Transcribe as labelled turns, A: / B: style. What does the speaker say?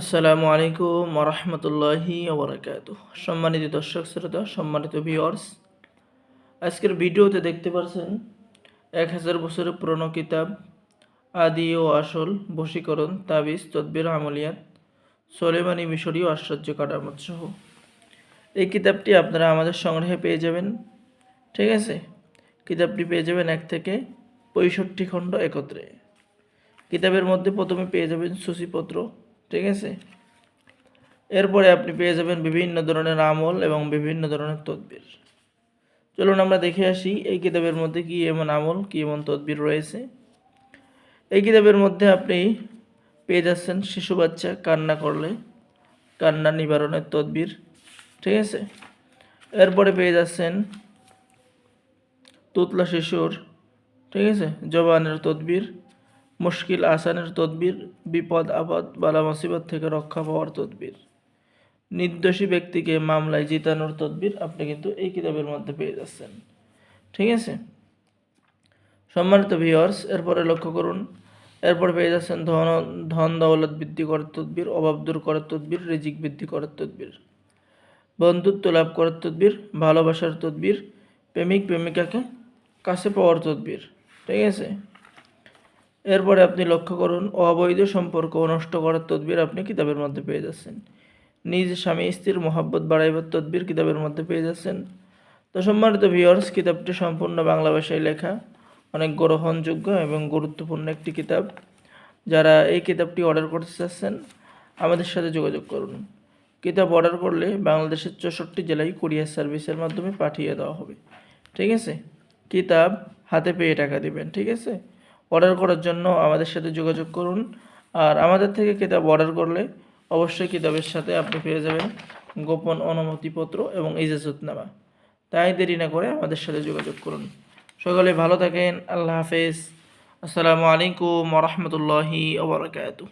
A: আসসালামু আলাইকুম রহমতুল্লাহি ওবরাকাত। সম্মানিত দর্শক, শ্রোতা, সম্মানিত ভিওয়ার্স আজকের ভিডিওতে দেখতে পাচ্ছেন এক হাজার বছরের পুরনো কিতাব, আদি ও আসল বশীকরণ, তাবিজ, তদ্বির, আমলিয়াত, সোলেমানি মিশরী ও আশ্চর্য কাটামত সহ এই কিতাবটি আপনারা আমাদের সংগ্রহে পেয়ে যাবেন, ঠিক আছে? কিতাবটি পেয়ে যাবেন এক থেকে পঁয়ষট্টি খণ্ড একত্রে। কিতাবের মধ্যে প্রথমে পেয়ে যাবেন সূচিপত্র ঠিক আছে? এরপরে আপনি পেয়ে যাবেন বিভিন্ন ধরনের আমল এবং বিভিন্ন ধরনের তদবির। চলুন আমরা দেখে আসি, এই কিতাবের মধ্যে কি এমন আমল, কি এমন তদবির রয়েছে? এই কিতাবের মধ্যে আপনি পেয়ে যাচ্ছেন শিশু বাচ্চা কান্না করলে, কান্না নিবারণের তদবির, ঠিক আছে? এরপরে পেয়ে যাচ্ছেন তুতলা শিশুর, ঠিক আছে? জবানের তদবির মুশকিল আসানের তদবির, বিপদ, আপদ, বালা মুসিবত থেকে রক্ষা পাওয়ার তদবির। নির্দোষী ব্যক্তিকে মামলায় জিতানোর তদবির আপনি কিন্তু এই কিতাবের মধ্যে পেয়ে যাচ্ছেন। ঠিক আছে? সম্মানিত ভিওয়ার্স এরপরে লক্ষ্য করুন, এরপর পেয়ে যাচ্ছেন ধন ধন দৌলত বৃদ্ধি করার তদবির, অভাব দূর করার তদবির, রিজিক বৃদ্ধি করার তদবির। বন্ধুত্ব লাভ করার তদবির, ভালোবাসার তদবির, প্রেমিক, প্রেমিকাকে কাছে পাওয়ার তদবির। ঠিক আছে? এরপরে আপনি লক্ষ্য করুন, অবৈধ সম্পর্ক নষ্ট করার তদবির আপনি কিতাবের মধ্যে পেয়ে যাচ্ছেন। নিজ স্বামী স্ত্রীর মহাব্বত বাড়াইবার তদবির কিতাবের মধ্যে পেয়ে যাচ্ছেন। তো সম্মানিত ভিওর্স কিতাবটি সম্পূর্ণ বাংলা ভাষায় লেখা, অনেক গ্রহণযোগ্য এবং গুরুত্বপূর্ণ একটি কিতাব। যারা এই কিতাবটি অর্ডার করতে চাচ্ছেন, আমাদের সাথে যোগাযোগ করুন। কিতাব অর্ডার করলে বাংলাদেশের চৌষট্টি জেলায় কুরিয়ার সার্ভিসের মাধ্যমে পাঠিয়ে দেওয়া হবে। ঠিক আছে? কিতাব হাতে পেয়ে টাকা দিবেন, ঠিক আছে? অর্ডার করার জন্য আমাদের সাথে যোগাযোগ করুন। আর আমাদের থেকে কিতাব অর্ডার করলে অবশ্যই কিতাবের সাথে আপনি পেয়ে যাবেন গোপন অনুমতিপত্র এবং ইজাজতনামা। তাই দেরি না করে আমাদের সাথে যোগাযোগ করুন। সকলে ভালো থাকেন, আল্লাহ হাফেজ। আসসালামু আলাইকুম রহমতুল্লাহি ওবরাকাতু